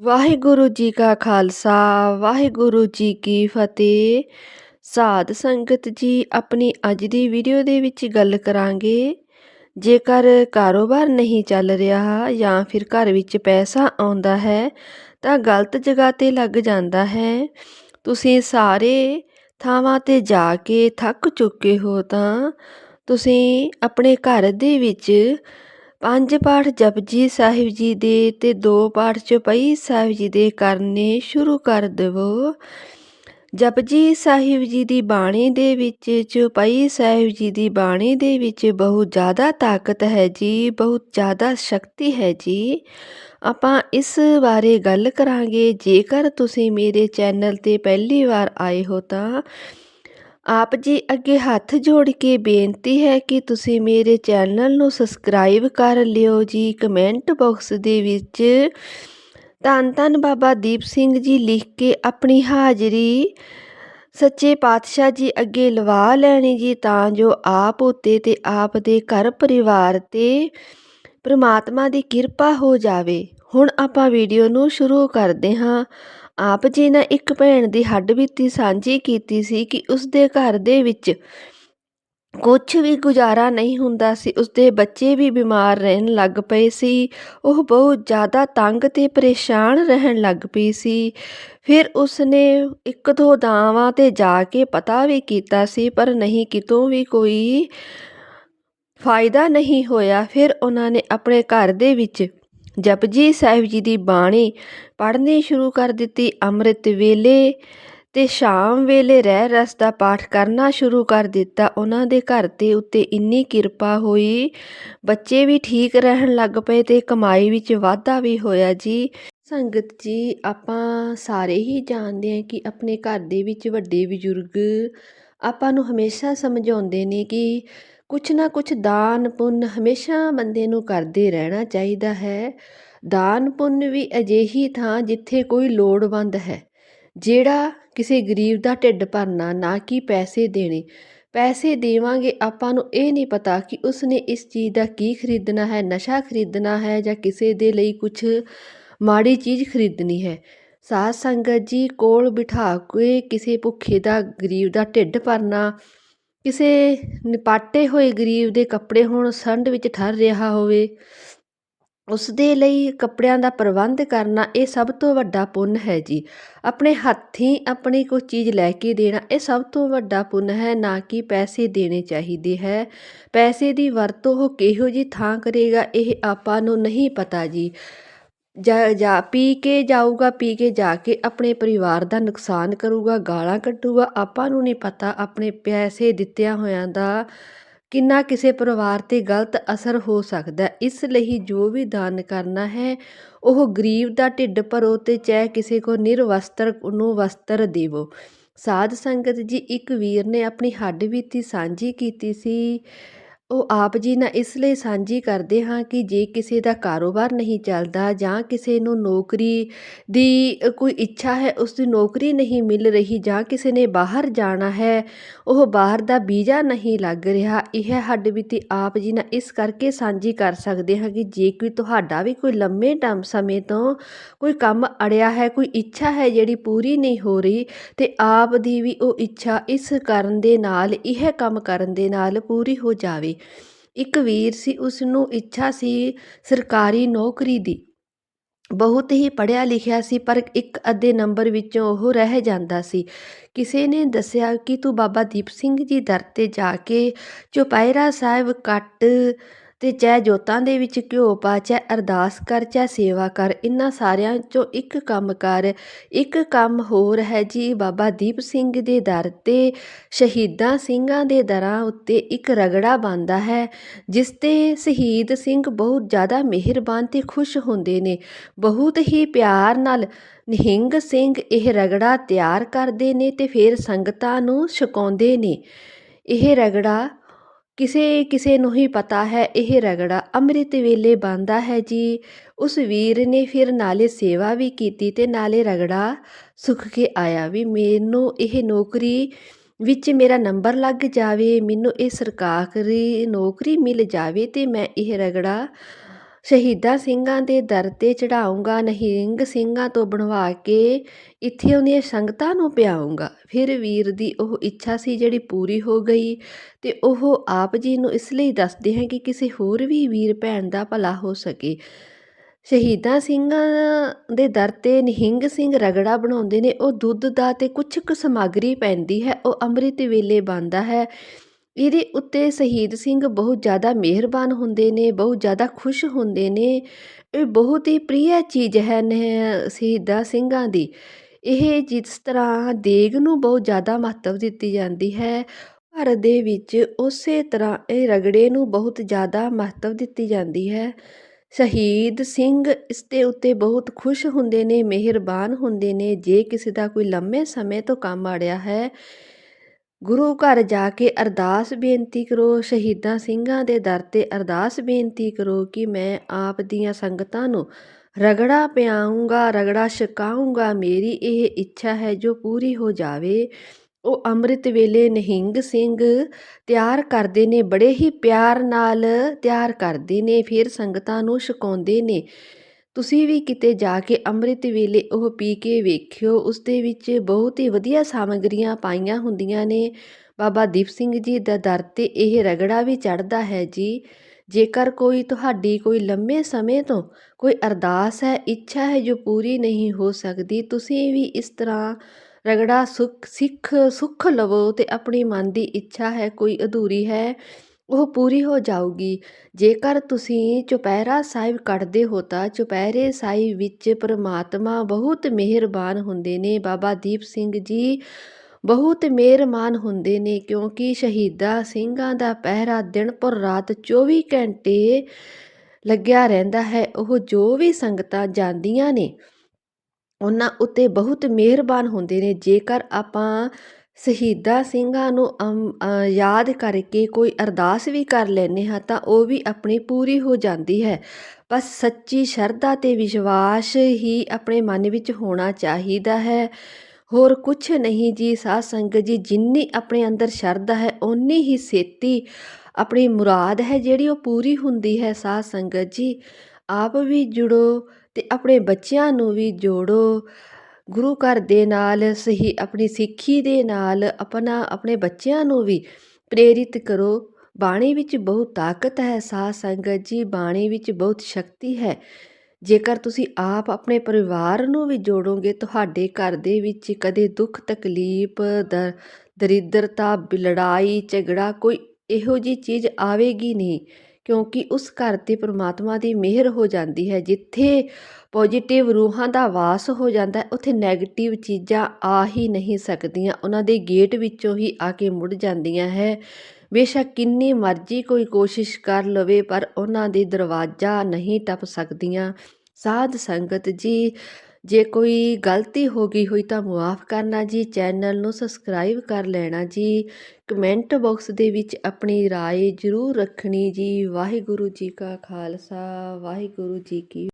ਵਾਹਿਗੁਰੂ ਜੀ ਕਾ ਖਾਲਸਾ, ਵਾਹਿਗੁਰੂ ਜੀ ਕੀ ਫਤਿਹ। ਸਾਧ ਸੰਗਤ ਜੀ, ਆਪਣੀ ਅੱਜ ਦੀ ਵੀਡੀਓ ਦੇ ਵਿੱਚ ਗੱਲ ਕਰਾਂਗੇ। ਜੇਕਰ ਕਾਰੋਬਾਰ ਨਹੀਂ ਚੱਲ ਰਿਹਾ ਜਾਂ ਫਿਰ ਘਰ ਵਿੱਚ ਪੈਸਾ ਆਉਂਦਾ ਹੈ, ਤਾਂ ਗਲਤ ਜਗ੍ਹਾ ਤੇ ਲੱਗ ਜਾਂਦਾ ਹੈ। ਤੁਸੀਂ ਸਾਰੇ ਥਾਵਾਂ ਤੇ ਜਾ ਕੇ ਥੱਕ ਚੁੱਕੇ ਹੋ ਤਾਂ ਤੁਸੀਂ ਆਪਣੇ ਘਰ ਦੇ ਵਿੱਚ ਪੰਜ ਪਾਠ ਜਪਜੀ ਸਾਹਿਬ ਜੀ ਦੇ ਤੇ ਦੋ ਪਾਠ ਚੁਪਈ ਸਾਹਿਬ ਜੀ ਦੇ ਕਰਨੇ ਸ਼ੁਰੂ ਕਰ ਦੇਵੋ। ਜਪਜੀ ਸਾਹਿਬ ਜੀ ਦੀ ਬਾਣੀ ਦੇ ਵਿੱਚ ਚੌਪਈ ਸਾਹਿਬ ਜੀ ਦੀ ਬਾਣੀ ਦੇ ਵਿੱਚ ਬਹੁਤ ਜ਼ਿਆਦਾ ਤਾਕਤ ਹੈ ਜੀ ਬਹੁਤ ਜ਼ਿਆਦਾ ਸ਼ਕਤੀ ਹੈ ਜੀ। ਆਪਾਂ ਇਸ ਬਾਰੇ ਗੱਲ ਕਰਾਂਗੇ। ਜੇਕਰ ਤੁਸੀਂ ਮੇਰੇ ਚੈਨਲ ਤੇ ਪਹਿਲੀ ਵਾਰ ਆਏ ਹੋ ਤਾਂ ਆਪ ਜੀ ਅੱਗੇ ਹੱਥ ਜੋੜ ਕੇ ਬੇਨਤੀ ਹੈ ਕਿ ਤੁਸੀਂ ਮੇਰੇ ਚੈਨਲ ਨੂੰ ਸਬਸਕ੍ਰਾਈਬ ਕਰ ਲਿਓ ਜੀ। ਕਮੈਂਟ ਬਾਕਸ ਦੇ ਵਿੱਚ ਧੰਨ ਧੰਨ ਬਾਬਾ ਦੀਪ ਸਿੰਘ ਜੀ ਲਿਖ ਕੇ ਆਪਣੀ ਹਾਜ਼ਰੀ ਸੱਚੇ ਪਾਤਸ਼ਾਹ ਜੀ ਅੱਗੇ ਲਵਾ ਲੈਣੀ ਜੀ, ਤਾਂ ਜੋ ਆਪ ਉਤੇ ਤੇ ਆਪ ਦੇ ਘਰ ਪਰਿਵਾਰ ਤੇ ਪ੍ਰਮਾਤਮਾ ਦੀ ਕਿਰਪਾ ਹੋ ਜਾਵੇ। ਹੁਣ ਆਪਾਂ ਵੀਡੀਓ ਨੂੰ ਸ਼ੁਰੂ ਕਰਦੇ ਹਾਂ। ਆਪ ਜੀ ਨੇ ਇੱਕ ਭੈਣ ਦੀ ਹੱਡਬੀਤੀ ਸਾਂਝੀ ਕੀਤੀ ਸੀ ਕਿ ਉਸ ਦੇ ਘਰ ਦੇ ਵਿੱਚ ਕੁਝ ਵੀ ਗੁਜ਼ਾਰਾ ਨਹੀਂ ਹੁੰਦਾ ਸੀ। ਉਸਦੇ ਬੱਚੇ ਵੀ ਬਿਮਾਰ ਰਹਿਣ ਲੱਗ ਪਏ ਸੀ। ਉਹ ਬਹੁਤ ਜ਼ਿਆਦਾ ਤੰਗ ਤੇ ਪਰੇਸ਼ਾਨ ਰਹਿਣ ਲੱਗ ਪਈ ਸੀ। ਫਿਰ ਉਸਨੇ ਇੱਕ ਦੋ ਦਾਵਾਂ ਤੇ ਜਾ ਕੇ ਪਤਾ ਵੀ ਕੀਤਾ ਸੀ, ਪਰ ਨਹੀਂ ਕਿਤੋਂ ਵੀ ਕੋਈ ਫਾਇਦਾ ਨਹੀਂ ਹੋਇਆ। ਫਿਰ ਉਹਨਾਂ ਨੇ ਆਪਣੇ ਘਰ ਦੇ ਵਿੱਚ ਜਪਜੀ ਸਾਹਿਬ ਜੀ ਦੀ ਬਾਣੀ ਪੜ੍ਹਨੀ ਸ਼ੁਰੂ ਕਰ ਦਿੱਤੀ, ਅੰਮ੍ਰਿਤ ਵੇਲੇ ਤੇ ਸ਼ਾਮ ਵੇਲੇ ਰਹਿ ਰਸ ਦਾ ਪਾਠ ਕਰਨਾ ਸ਼ੁਰੂ ਕਰ ਦਿੱਤਾ। ਉਹਨਾਂ ਦੇ ਘਰ ਤੇ ਉੱਤੇ ਇੰਨੀ ਕਿਰਪਾ ਹੋਈ, ਬੱਚੇ ਵੀ ਠੀਕ ਰਹਿਣ ਲੱਗ ਪਏ ਤੇ ਕਮਾਈ ਵਿੱਚ ਵਾਧਾ ਵੀ ਹੋਇਆ ਜੀ। ਸੰਗਤ ਜੀ, ਆਪਾਂ ਸਾਰੇ ਹੀ ਜਾਣਦੇ ਹਾਂ ਕਿ ਆਪਣੇ ਘਰ ਦੇ ਵਿੱਚ ਵੱਡੇ ਬਜ਼ੁਰਗ ਆਪਾਂ ਨੂੰ ਹਮੇਸ਼ਾ ਸਮਝਾਉਂਦੇ ਨੇ ਕਿ ਕੁਛ ਨਾ ਕੁਛ ਦਾਨ ਪੁੰਨ ਹਮੇਸ਼ਾ ਬੰਦੇ ਨੂੰ ਕਰਦੇ ਰਹਿਣਾ ਚਾਹੀਦਾ ਹੈ। ਦਾਨ ਪੁੰਨ ਵੀ ਅਜਿਹੀ ਥਾਂ ਜਿੱਥੇ ਕੋਈ ਲੋੜਵੰਦ ਹੈ, ਜਿਹੜਾ ਕਿਸੇ ਗਰੀਬ ਦਾ ਢਿੱਡ ਭਰਨਾ, ਨਾ ਕਿ ਪੈਸੇ ਦੇਣੇ। ਪੈਸੇ ਦੇਵਾਂਗੇ, ਆਪਾਂ ਨੂੰ ਇਹ ਨਹੀਂ ਪਤਾ ਕਿ ਉਸਨੇ ਇਸ ਚੀਜ਼ ਦਾ ਕੀ ਖਰੀਦਣਾ ਹੈ, ਨਸ਼ਾ ਖਰੀਦਣਾ ਹੈ ਜਾਂ ਕਿਸੇ ਦੇ ਲਈ ਕੁਝ ਮਾੜੀ ਚੀਜ਼ ਖਰੀਦਣੀ ਹੈ। ਸਾਧ ਸੰਗਤ ਜੀ ਕੋਲ ਬਿਠਾ ਕੇ ਕਿਸੇ ਭੁੱਖੇ ਦਾ, ਗਰੀਬ ਦਾ ਢਿੱਡ ਭਰਨਾ ਕਿਸੇ ਨਿਪਾਟੇ ਹੋਏ ਗਰੀਬ ਦੇ ਕੱਪੜੇ ਹੁਣ ਸੰਡ ਵਿੱਚ ਠਰ ਰਿਹਾ ਹੋਵੇ, ਉਸ ਦੇ ਲਈ ਕੱਪੜਿਆਂ ਦਾ ਪ੍ਰਬੰਧ ਕਰਨਾ ਇਹ ਸਭ ਤੋਂ ਵੱਡਾ ਪੁੰਨ ਹੈ ਜੀ। ਆਪਣੇ ਹੱਥੀਂ ਆਪਣੀ ਕੋਈ ਚੀਜ਼ ਲੈ ਕੇ ਦੇਣਾ ਇਹ ਸਭ ਤੋਂ ਵੱਡਾ ਪੁੰਨ ਹੈ, ਨਾ ਕਿ ਪੈਸੇ ਦੇਣੇ ਚਾਹੀਦੇ ਹੈ। ਪੈਸੇ ਦੀ ਵਰਤੋਂ ਉਹ ਕਿਹੋ ਜੀ ਥਾਂ ਕਰੇਗਾ ਇਹ ਆਪਾਂ ਨੂੰ ਨਹੀਂ ਪਤਾ ਜੀ। ਜਾ ਜਾ, ਪੀ ਕੇ ਜਾਊਗਾ, ਪੀ ਕੇ ਜਾ ਕੇ ਆਪਣੇ ਪਰਿਵਾਰ ਦਾ ਨੁਕਸਾਨ ਕਰੂਗਾ, ਗਾਲਾਂ ਕੱਢੂਗਾ। ਆਪਾਂ ਨੂੰ ਨਹੀਂ ਪਤਾ ਆਪਣੇ ਪੈਸੇ ਦਿੱਤਿਆਂ ਹੋਇਆਂ ਦਾ ਕਿੰਨਾ ਕਿਸੇ ਪਰਿਵਾਰ ਤੇ ਗਲਤ ਅਸਰ ਹੋ ਸਕਦਾ। ਇਸ ਲਈ ਜੋ ਵੀ ਦਾਨ ਕਰਨਾ ਹੈ, ਉਹ ਗਰੀਬ ਦਾ ਢਿੱਡ ਭਰੋ ਅਤੇ ਚਾਹੇ ਕਿਸੇ ਕੋ ਨਿਰਵਸਤਰ ਨੂੰ ਵਸਤਰ ਦੇਵੋ। ਸਾਧ ਸੰਗਤ ਜੀ, ਇੱਕ ਵੀਰ ਨੇ ਆਪਣੀ ਹੱਡ ਬੀਤੀ ਸਾਂਝੀ ਕੀਤੀ ਸੀ। ਉਹ ਆਪ ਜੀ ਨਾਲ ਇਸ ਲਈ ਸਾਂਝੀ ਕਰਦੇ ਹਾਂ ਕਿ ਜੇ ਕਿਸੇ ਦਾ ਕਾਰੋਬਾਰ ਨਹੀਂ ਚੱਲਦਾ ਜਾਂ ਕਿਸੇ ਨੂੰ ਨੌਕਰੀ ਦੀ ਕੋਈ ਇੱਛਾ ਹੈ, ਉਸ ਦੀ ਨੌਕਰੀ ਨਹੀਂ ਮਿਲ ਰਹੀ ਜਾਂ ਕਿਸੇ ਨੇ ਬਾਹਰ ਜਾਣਾ ਹੈ, ਉਹ ਬਾਹਰ ਦਾ ਵੀਜ਼ਾ ਨਹੀਂ ਲੱਗ ਰਿਹਾ, ਇਹ ਹੱਡ ਬੀਤੀ ਆਪ ਜੀ ਨਾਲ ਇਸ ਕਰਕੇ ਸਾਂਝੀ ਕਰ ਸਕਦੇ ਹਾਂ ਕਿ ਜੇ ਕੋਈ ਤੁਹਾਡਾ ਵੀ ਕੋਈ ਲੰਮੇ ਟਾਈਮ ਸਮੇਂ ਤੋਂ ਕੋਈ ਕੰਮ ਅੜਿਆ ਹੈ, ਕੋਈ ਇੱਛਾ ਹੈ ਜਿਹੜੀ ਪੂਰੀ ਨਹੀਂ ਹੋ ਰਹੀ ਤੇ ਆਪ ਦੀ ਵੀ ਉਹ ਇੱਛਾ ਇਸ ਕਰਨ ਦੇ ਨਾਲ, ਇਹ ਕੰਮ ਕਰਨ ਦੇ ਨਾਲ ਪੂਰੀ ਹੋ ਜਾਵੇ। ਇੱਕ ਵੀਰ ਸੀ ਉਸ ਨੂੰ ਇੱਛਾ ਸੀ ਸਰਕਾਰੀ ਨੌਕਰੀ ਦੀ। ਬਹੁਤ ਹੀ ਪੜ੍ਹਿਆ ਲਿਖਿਆ ਸੀ, ਪਰ ਇੱਕ ਅੱਧੇ ਨੰਬਰ ਵਿੱਚੋਂ ਉਹ ਰਹਿ ਜਾਂਦਾ ਸੀ। ਕਿਸੇ ਨੇ ਦੱਸਿਆ ਕਿ ਤੂੰ ਬਾਬਾ ਦੀਪ ਸਿੰਘ ਜੀ ਦਰ ਤੇ ਜਾ ਕੇ ਚੁਪਹਿਰਾ ਸਾਹਿਬ ਕੱਟ ਤੇ ਚਾਹੇ ਜੋਤਾਂ ਦੇ ਵਿੱਚ ਘਿਓ ਪਾ ਚਾਹੇ ਅਰਦਾਸ ਕਰ ਚਾਹੇ ਸੇਵਾ ਕਰ ਇਹਨਾਂ ਸਾਰਿਆਂ ਚੋਂ ਇੱਕ ਕੰਮ ਕਰ, ਇੱਕ ਕੰਮ ਹੋਰ ਹੈ ਜੀ ਬਾਬਾ ਦੀਪ ਸਿੰਘ ਦੇ ਦਰ ਤੇ। ਸ਼ਹੀਦਾਂ ਸਿੰਘਾਂ ਦੇ ਦਰਾਂ ਉੱਤੇ ਇੱਕ ਰਗੜਾ ਬਣਦਾ ਹੈ, ਜਿਸ ਤੇ ਸ਼ਹੀਦ ਸਿੰਘ ਬਹੁਤ ਜ਼ਿਆਦਾ ਮਿਹਰਬਾਨ ਤੇ ਖੁਸ਼ ਹੁੰਦੇ ਨੇ। ਬਹੁਤ ਹੀ ਪਿਆਰ ਨਾਲ ਨਿਹੰਗ ਸਿੰਘ ਇਹ ਰਗੜਾ ਤਿਆਰ ਕਰਦੇ ਨੇ ਤੇ ਫਿਰ ਸੰਗਤਾਂ ਨੂੰ ਛਕਾਉਂਦੇ ਨੇ। ਇਹ ਰਗੜਾ ਕਿਸੇ ਕਿਸੇ ਨੂੰ ਹੀ ਪਤਾ ਹੈ, ਇਹ ਰਗੜਾ ਅੰਮ੍ਰਿਤ ਵੇਲੇ ਬਣਦਾ ਹੈ ਜੀ। ਉਸ ਵੀਰ ਨੇ ਫਿਰ ਨਾਲੇ ਸੇਵਾ ਵੀ ਕੀਤੀ ਤੇ ਨਾਲੇ ਰਗੜਾ ਸੁੱਖ ਕੇ ਆਇਆ ਵੀ ਮੈਨੂੰ ਇਹ ਨੌਕਰੀ ਵਿੱਚ ਮੇਰਾ ਨੰਬਰ ਲੱਗ ਜਾਵੇ, ਮੈਨੂੰ ਇਹ ਸਰਕਾਰੀ ਨੌਕਰੀ ਮਿਲ ਜਾਵੇ ਤੇ ਮੈਂ ਇਹ ਰਗੜਾ ਸ਼ਹੀਦਾਂ ਸਿੰਘਾਂ ਦੇ ਦਰ 'ਤੇ ਚੜ੍ਹਾਊਂਗਾ, ਨਹਿੰਗ ਸਿੰਘਾਂ ਤੋਂ ਬਣਵਾ ਕੇ ਇੱਥੇ ਉਹਦੀਆਂ ਸੰਗਤਾਂ ਨੂੰ ਪਿਆਊਂਗਾ। ਫਿਰ ਵੀਰ ਦੀ ਉਹ ਇੱਛਾ ਸੀ ਜਿਹੜੀ ਪੂਰੀ ਹੋ ਗਈ ਤੇ ਉਹ ਆਪ ਜੀ ਨੂੰ ਇਸ ਲਈ ਦੱਸਦੇ ਹਨ ਕਿ ਕਿਸੇ ਹੋਰ ਵੀ ਵੀਰ ਭੈਣ ਦਾ ਭਲਾ ਹੋ ਸਕੇ। ਸ਼ਹੀਦਾਂ ਸਿੰਘਾਂ ਦੇ ਦਰ 'ਤੇ ਨਿਹੰਗ ਸਿੰਘ ਰਗੜਾ ਬਣਾਉਂਦੇ ਨੇ, ਉਹ ਦੁੱਧ ਦਾ ਤੇ ਕੁਛ ਕੁ ਸਮੱਗਰੀ ਪੈਂਦੀ ਹੈ, ਉਹ ਅੰਮ੍ਰਿਤ ਵੇਲੇ ਬਣਦਾ ਹੈ। ਇਹਦੇ ਉੱਤੇ ਸ਼ਹੀਦ ਸਿੰਘ ਬਹੁਤ ਜ਼ਿਆਦਾ ਮਿਹਰਬਾਨ ਹੁੰਦੇ ਨੇ, ਬਹੁਤ ਜ਼ਿਆਦਾ ਖੁਸ਼ ਹੁੰਦੇ ਨੇ। ਇਹ ਬਹੁਤ ਹੀ ਪ੍ਰਿਯ ਚੀਜ਼ ਹੈ ਸ਼ਹੀਦਾਂ ਸਿੰਘਾਂ ਦੀ। ਇਹ ਜਿਸ ਤਰ੍ਹਾਂ ਦੇਗ ਨੂੰ ਬਹੁਤ ਜ਼ਿਆਦਾ ਮਹੱਤਵ ਦਿੱਤੀ ਜਾਂਦੀ ਹੈ ਭਾਰਤ ਦੇ ਵਿੱਚ ਉਸੇ ਤਰ੍ਹਾਂ ਇਹ ਰਗੜੇ ਨੂੰ ਬਹੁਤ ਜ਼ਿਆਦਾ ਮਹੱਤਵ ਦਿੱਤੀ ਜਾਂਦੀ ਹੈ। ਸ਼ਹੀਦ ਸਿੰਘ ਇਸ ਦੇ ਉੱਤੇ ਬਹੁਤ ਖੁਸ਼ ਹੁੰਦੇ ਨੇ, ਮਿਹਰਬਾਨ ਹੁੰਦੇ ਨੇ। ਜੇ ਕਿਸੇ ਦਾ ਕੋਈ ਲੰਮੇ ਸਮੇਂ ਤੋਂ ਕੰਮ ਆੜਿਆ ਹੈ ਗੁਰੂ ਘਰ ਜਾ ਕੇ ਅਰਦਾਸ ਬੇਨਤੀ ਕਰੋ, ਸ਼ਹੀਦਾਂ ਸਿੰਘਾਂ ਦੇ ਦਰ 'ਤੇ ਅਰਦਾਸ ਬੇਨਤੀ ਕਰੋ ਕਿ ਮੈਂ ਆਪ ਦੀਆਂ ਸੰਗਤਾਂ ਨੂੰ ਰਗੜਾ ਪਿਆਊਂਗਾ ਰਗੜਾ ਛਕਾਊਂਗਾ ਮੇਰੀ ਇਹ ਇੱਛਾ ਹੈ ਜੋ ਪੂਰੀ ਹੋ ਜਾਵੇ। ਉਹ ਅੰਮ੍ਰਿਤ ਵੇਲੇ ਨਿਹੰਗ ਸਿੰਘ ਤਿਆਰ ਕਰਦੇ ਨੇ, ਬੜੇ ਹੀ ਪਿਆਰ ਨਾਲ ਤਿਆਰ ਕਰਦੇ ਨੇ, ਫਿਰ ਸੰਗਤਾਂ ਨੂੰ ਛਕਾਉਂਦੇ ਨੇ। ਤੁਸੀਂ ਵੀ ਕਿਤੇ ਜਾ ਕੇ ਅੰਮ੍ਰਿਤ ਵੇਲੇ ਉਹ ਪੀ ਕੇ ਵੇਖਿਓ ਉਸ ਦੇ ਵਿੱਚ ਬਹੁਤ ਹੀ ਵਧੀਆ ਸਾਮਗਰੀਆਂ ਪਾਈਆਂ ਹੁੰਦੀਆਂ ਨੇ। ਬਾਬਾ ਦੀਪ ਸਿੰਘ ਜੀ ਦਾ ਦਰ 'ਤੇ ਇਹ ਰਗੜਾ ਵੀ ਚੜ੍ਹਦਾ ਹੈ ਜੀ। ਜੇਕਰ ਕੋਈ ਤੁਹਾਡੀ ਕੋਈ ਲੰਮੇ ਸਮੇਂ ਤੋਂ ਕੋਈ ਅਰਦਾਸ ਹੈ, ਇੱਛਾ ਹੈ ਜੋ ਪੂਰੀ ਨਹੀਂ ਹੋ ਸਕਦੀ, ਤੁਸੀਂ ਵੀ ਇਸ ਤਰ੍ਹਾਂ ਰਗੜਾ ਸੁਖ ਸਿੱਖ, ਸੁੱਖ ਲਵੋ ਤੇ ਆਪਣੀ ਮਨ ਦੀ ਇੱਛਾ ਹੈ, ਕੋਈ ਅਧੂਰੀ ਹੈ। ਉਹ ਪੂਰੀ ਹੋ ਜਾਊਗੀ। ਜੇਕਰ ਤੁਸੀਂ ਚੁਪਹਿਰਾ ਸਾਹਿਬ ਕੱਢਦੇ ਹੋ ਤਾਂ ਚੁਪਹਿਰੇ ਸਾਹਿਬ ਵਿੱਚ ਪ੍ਰਮਾਤਮਾ ਬਹੁਤ ਮਿਹਰਬਾਨ ਹੁੰਦੇ ਨੇ। ਬਾਬਾ ਦੀਪ ਸਿੰਘ ਜੀ ਬਹੁਤ ਮਿਹਰਬਾਨ ਹੁੰਦੇ ਨੇ ਕਿਉਂਕਿ ਸ਼ਹੀਦਾਂ ਸਿੰਘਾਂ ਦਾ ਪਹਿਰਾ ਦਿਨ ਪਰ ਰਾਤ 24 ਘੰਟੇ ਲੱਗਿਆ ਰਹਿੰਦਾ ਹੈ। ਉਹ ਜੋ ਵੀ ਸੰਗਤਾਂ ਜਾਂਦੀਆਂ ਨੇ, ਉਹਨਾਂ ਉੱਤੇ ਬਹੁਤ ਮਿਹਰਬਾਨ ਹੁੰਦੇ ਨੇ। ਜੇਕਰ ਆਪਾਂ ਸ਼ਹੀਦਾਂ ਸਿੰਘਾਂ ਨੂੰ ਅਮ- ਯਾਦ ਕਰਕੇ ਕੋਈ ਅਰਦਾਸ ਵੀ ਕਰ ਲੈਂਦੇ ਹਾਂ ਤਾਂ ਉਹ ਵੀ ਆਪਣੀ ਪੂਰੀ ਹੋ ਜਾਂਦੀ ਹੈ। ਬਸ ਸੱਚੀ ਸ਼ਰਧਾ ਅਤੇ ਵਿਸ਼ਵਾਸ ਹੀ ਆਪਣੇ ਮਨ ਵਿੱਚ ਹੋਣਾ ਚਾਹੀਦਾ ਹੈ। ਹੋਰ ਕੁਛ ਨਹੀਂ ਜੀ, ਸਾਧ ਸੰਗਤ ਜੀ, ਜਿੰਨੀ ਆਪਣੇ ਅੰਦਰ ਸ਼ਰਧਾ ਹੈ, ਓਨੀ ਹੀ ਛੇਤੀ ਆਪਣੀ ਮੁਰਾਦ ਹੈ ਜਿਹੜੀ ਉਹ ਪੂਰੀ ਹੁੰਦੀ ਹੈ, ਸਾਧ ਸੰਗਤ ਜੀ। ਆਪ ਵੀ ਜੁੜੋ ਤੇ ਆਪਣੇ ਬੱਚਿਆਂ ਨੂੰ ਵੀ ਜੋੜੋ। ਗੁਰੂ ਘਰ ਦੇ ਨਾਲ, ਸਹੀ, ਆਪਣੀ ਸਿੱਖੀ ਦੇ ਨਾਲ ਆਪਣਾ, ਆਪਣੇ ਬੱਚਿਆਂ ਨੂੰ ਵੀ ਪ੍ਰੇਰਿਤ ਕਰੋ। ਬਾਣੀ ਵਿੱਚ ਬਹੁਤ ਤਾਕਤ ਹੈ, ਸਾਧ ਸੰਗਤ ਜੀ, ਬਾਣੀ ਵਿੱਚ ਬਹੁਤ ਸ਼ਕਤੀ ਹੈ। ਜੇਕਰ ਤੁਸੀਂ ਆਪ ਆਪਣੇ ਪਰਿਵਾਰ ਨੂੰ ਵੀ ਜੋੜੋਗੇ, ਤੁਹਾਡੇ ਘਰ ਦੇ ਵਿੱਚ ਕਦੇ ਦੁੱਖ, ਤਕਲੀਫ, ਦਰ, ਦਰਿਦਰਤਾ ਲੜਾਈ ਝਗੜਾ ਕੋਈ ਇਹੋ ਜੀ ਚੀਜ਼ ਆਵੇਗੀ ਨਹੀਂ। ਕਿਉਂਕਿ ਉਸ ਘਰ ਤੇ ਪਰਮਾਤਮਾ ਦੀ ਮਿਹਰ ਹੋ ਜਾਂਦੀ ਹੈ, ਜਿੱਥੇ ਪੋਜੀਟਿਵ ਰੂਹਾਂ ਦਾ ਵਾਸ ਹੋ ਜਾਂਦਾ ਉੱਥੇ 네ਗੇਟਿਵ ਚੀਜ਼ਾਂ ਆ ਹੀ ਨਹੀਂ ਸਕਦੀਆਂ, ਉਹਨਾਂ ਦੇ ਗੇਟ ਵਿੱਚੋਂ ਹੀ ਆ ਕੇ ਮੁੜ ਜਾਂਦੀਆਂ ਹੈ। ਬੇਸ਼ੱਕ ਕਿੰਨੀ ਮਰਜ਼ੀ ਕੋਈ ਕੋਸ਼ਿਸ਼ ਕਰ ਲਵੇ, ਪਰ ਉਹਨਾਂ ਦੇ ਦਰਵਾਜ਼ਾ ਨਹੀਂ ਟੱਪ ਸਕਦੀਆਂ। ਸਾਧ ਸੰਗਤ ਜੀ ਜੇ ਕੋਈ ਗਲਤੀ ਹੋ ਗਈ ਹੋਈ ਤਾਂ ਮੁਆਫ ਕਰਨਾ ਜੀ ਚੈਨਲ ਨੂੰ ਸਬਸਕ੍ਰਾਈਬ ਕਰ ਲੈਣਾ ਜੀ ਕਮੈਂਟ ਬਾਕਸ ਦੇ ਵਿੱਚ ਆਪਣੀ رائے ਜ਼ਰੂਰ ਰੱਖਣੀ ਜੀ ਵਾਹਿਗੁਰੂ ਜੀ ਕਾ ਖਾਲਸਾ ਵਾਹਿਗੁਰੂ ਜੀ ਕੀ